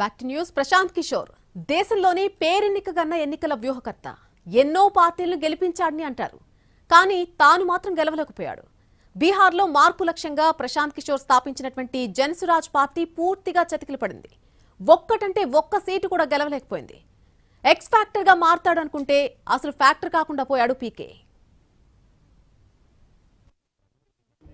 Back to news Prashant Kishore దేశంలోనే పేరెన్నికగన్న ఎన్నికల వ్యూహకర్త ఎన్నో పార్టీలను గెలిపించాడని అంటారు. కానీ తాను మాత్రం గెలవలేకపోయాడు. బీహార్లో మార్పు లక్ష్యంగా ప్రశాంత్ కిషోర్ స్థాపించినటువంటి జన్సురాజ్ పార్టీ పూర్తిగా చతికిలు పడింది. ఒక్కటంటే ఒక్క సీటు కూడా గెలవలేకపోయింది. ఎక్స్ ఫ్యాక్టర్గా మారతాడనుకుంటే అసలు ఫ్యాక్టర్ కాకుండా పోయాడు PK.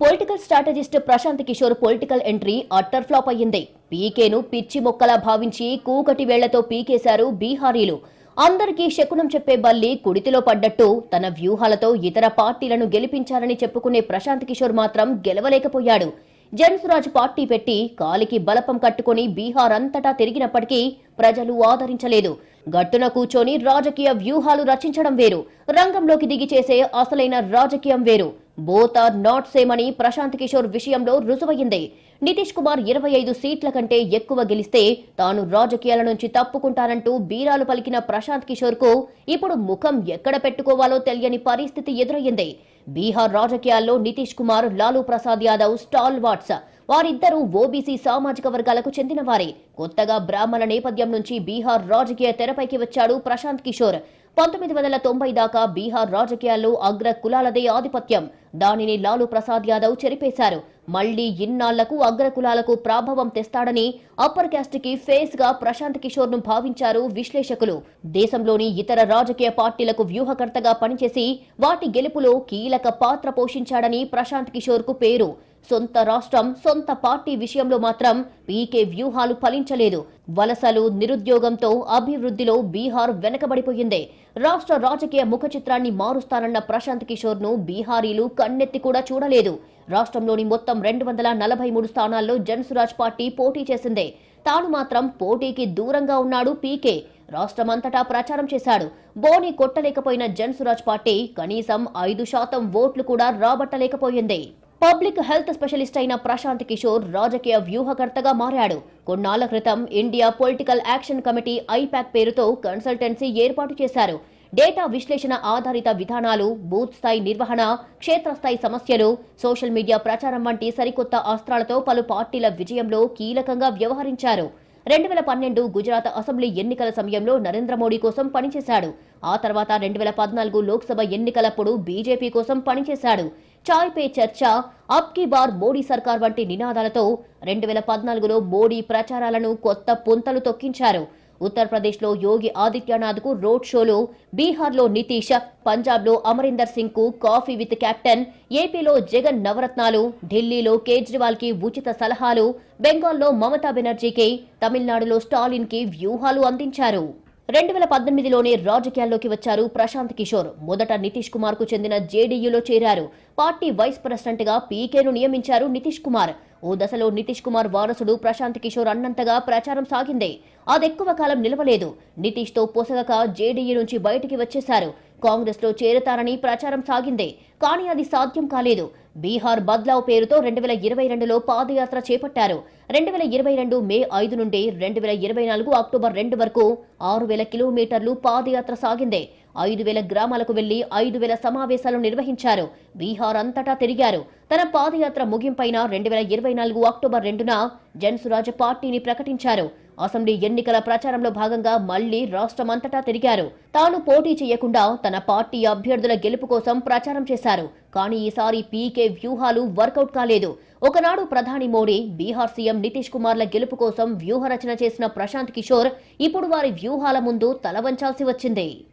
Political strategist Prashant Kishore political entry utter flop అయ్యింది. పీకేను పిచ్చి మొక్కలా భావించి కూకటి వేళ్ళతో పీకేశారు బీహారీలు. అందరికీ శకునం చెప్పే బల్లి కుడితిలో పడ్డట్టు తన వ్యూహాలతో ఇతర పార్టీలను గెలిపించాలని చెప్పుకునే ప్రశాంత్ కిషోర్ మాత్రం గెలవలేకపోయాడు. జన్సురాజ్ పార్టీ పెట్టి కాలికి బలపం కట్టుకుని బీహార్ అంతటా తిరిగినప్పటికీ ప్రజలు ఆదరించలేదు. గట్టున కూర్చొని రాజకీయ వ్యూహాలు రచించడం వేరు. రంగంలోకి దిగి చేసే అసలైన రాజకీయం వేరు. బోత్ ఆర్ నాట్ సేమ్ అని ప్రశాంత్ కిషోర్ విషయంలో రుజువయ్యింది. నితీష్ కుమార్ ఇరవై ఐదు సీట్ల కంటే ఎక్కువ గెలిస్తే తాను రాజకీయాల నుంచి తప్పుకుంటానంటూ బీరాలు పలికిన ప్రశాంత్ కిషోర్కు ఇప్పుడు ముఖం ఎక్కడ పెట్టుకోవాలో తెలియని పరిస్థితి ఎదురయ్యింది. బీహార్ రాజకీయాల్లో నితీష్ కుమార్ లాలూ ప్రసాద్ యాదవ్ స్టాల్ వాట్స్ వారిద్దరూ ఓబీసీ సామాజిక వర్గాలకు చెందిన వారే కొత్తగా బ్రాహ్మణ నేపథ్యం నుంచి బీహార్ రాజకీయ తెరపైకి వచ్చాడు ప్రశాంత్ కిషోర్. పంతొమ్మిది వందల తొంభై దాకా బీహార్ రాజకీయాల్లో అగ్ర కులాలదే ఆధిపత్యం. దానిని లాలూ ప్రసాద్ యాదవ్ చెరిపేశారు. మళ్ళీ ఇన్నాళ్ళకు అగ్ర కులాలకు ప్రాభవం తెస్తాడని అప్పర్ క్యాస్ట్కి ఫేస్గా ప్రశాంత్ కిషోర్ను భావించారు విశ్లేషకులు. దేశంలోని ఇతర రాజకీయ పార్టీలకు వ్యూహకర్తగా పనిచేసి వాటి గెలుపులో కీలక పాత్ర పోషించాడని ప్రశాంత్ కిషోర్కు పేరు. సొంత రాష్ట్రం సొంత పార్టీ విషయంలో మాత్రం పీకే వ్యూహాలు ఫలించలేదు వలసలు నిరుద్యోగంతో అభివృద్ధిలో బీహార్ వెనకబడిపోయింది. రాష్ట్ర రాజకీయ ముఖ చిత్రాన్ని మారుస్తానన్న ప్రశాంత్ కిషోర్ను బీహారీలు కన్నెత్తి కూడా చూడలేదు. రాష్ట్రంలోని మొత్తం రెండు వందల నలభై మూడు స్థానాల్లో జన్సురాజ్ పార్టీ పోటీ చేసింది. తాను మాత్రం పోటీకి దూరంగా ఉన్నాడు పీకే. రాష్ట్రమంతటా ప్రచారం చేశాడు. బోని కొట్టలేకపోయిన జన్సురాజ్ పార్టీ కనీసం ఐదు శాతం ఓట్లు కూడా రాబట్టలేకపోయింది. పబ్లిక్ హెల్త్ స్పెషలిస్ట్ అయిన ప్రశాంత్ కిషోర్ రాజకీయ వ్యూహకర్తగా మారాడు. కొన్నాళ్ళ క్రితం India political action committee IPAC పేరుతో కన్సల్టెన్సీ ఏర్పాటు చేశారు. డేటా విశ్లేషణ ఆధారిత విధానాలు బూత్ స్థాయి నిర్వహణ క్షేత్రస్థాయి సమస్యలు సోషల్ మీడియా ప్రచారం వంటి సరికొత్త అస్త్రాలతో పలు పార్టీల విజయంలో కీలకంగా వ్యవహరించారు. రెండు వేల పన్నెండు గుజరాత్ అసెంబ్లీ ఎన్నికల సమయంలో నరేంద్ర మోడీ కోసం పనిచేశాడు. ఆ తర్వాత రెండు వేల పద్నాలుగు లోక్సభ ఎన్నికలప్పుడు బీజేపీ కోసం పనిచేశాడు. చాయ్ పే చర్చ అబ్కి బార్ మోడీ సర్కార్ వంటి నినాదాలతో రెండు వేల పద్నాలుగులో మోడీ ప్రచారాలను కొత్త పుంతలు తొక్కించారు. ఉత్తరప్రదేశ్లో యోగి ఆదిత్యనాథ్కు రోడ్ షోలు బీహార్లో నితీష్ పంజాబ్లో అమరీందర్ సింగ్కు కాఫీ విత్ కెప్టెన్ ఏపీలో జగన్ నవరత్నాలు ఢిల్లీలో కేజ్రీవాల్కి ఉచిత సలహాలు బెంగాల్లో మమతా బెనర్జీకి తమిళనాడులో స్టాలిన్కి వ్యూహాలు అందించారు. రెండు వేల పద్దెనిమిదిలోనే రాజకీయాల్లోకి వచ్చారు ప్రశాంత్ కిషోర్. మొదట నితీష్ కుమార్కు చెందిన జేడీయూలో చేరారు. పార్టీ వైస్ ప్రెసిడెంట్గా పీకేను నియమించారు నితీష్ కుమార్. ఓ దశలో నితీష్ కుమార్ వారసుడు ప్రశాంత్ కిషోర్ అన్నంతగా ప్రచారం సాగింది. అదెక్కువ కాలం నిలవలేదు. నితీష్తో పొసగక జేడీయూ నుంచి బయటికి వచ్చేశారు. కాంగ్రెస్లో చేరతారని ప్రచారం సాగింది. కానీ అది సాధ్యం కాలేదు. బీహార్ బద్లావ్ పేరుతో రెండు వేల ఇరవై రెండులో పాదయాత్ర చేపట్టారు. రెండు వేల ఇరవై రెండు మే ఐదు నుండి రెండు వేల ఇరవై నాలుగు అక్టోబర్ రెండు వరకు ఆరు వేల కిలోమీటర్లు పాదయాత్ర సాగింది. ఐదు వేల గ్రామాలకు వెళ్ళి ఐదు వేల సమావేశాలు నిర్వహించారు. బీహార్ అంతటా తిరిగారు. తన పాదయాత్ర ముగింపైన రెండు వేల ఇరవై నాలుగు అక్టోబర్ రెండున జన్సురాజ్ పార్టీని ప్రకటించారు. అసెంబ్లీ ఎన్నికల ప్రచారంలో భాగంగా మళ్ళీ రాష్ట్రమంతటా తిరిగారు. తాను పోటీ చేయకుండా తన పార్టీ అభ్యర్థుల గెలుపు కోసం ప్రచారం చేశారు. కానీ ఈసారి పీకే వ్యూహాలు వర్కౌట్ కాలేదు. ఒకనాడు ప్రధాని మోడీ బీహార్ సీఎం నితీష్ కుమార్ల గెలుపు కోసం వ్యూహరచన చేసిన ప్రశాంత్ కిషోర్ ఇప్పుడు వారి వ్యూహాల ముందు తలవంచాల్సి వచ్చింది.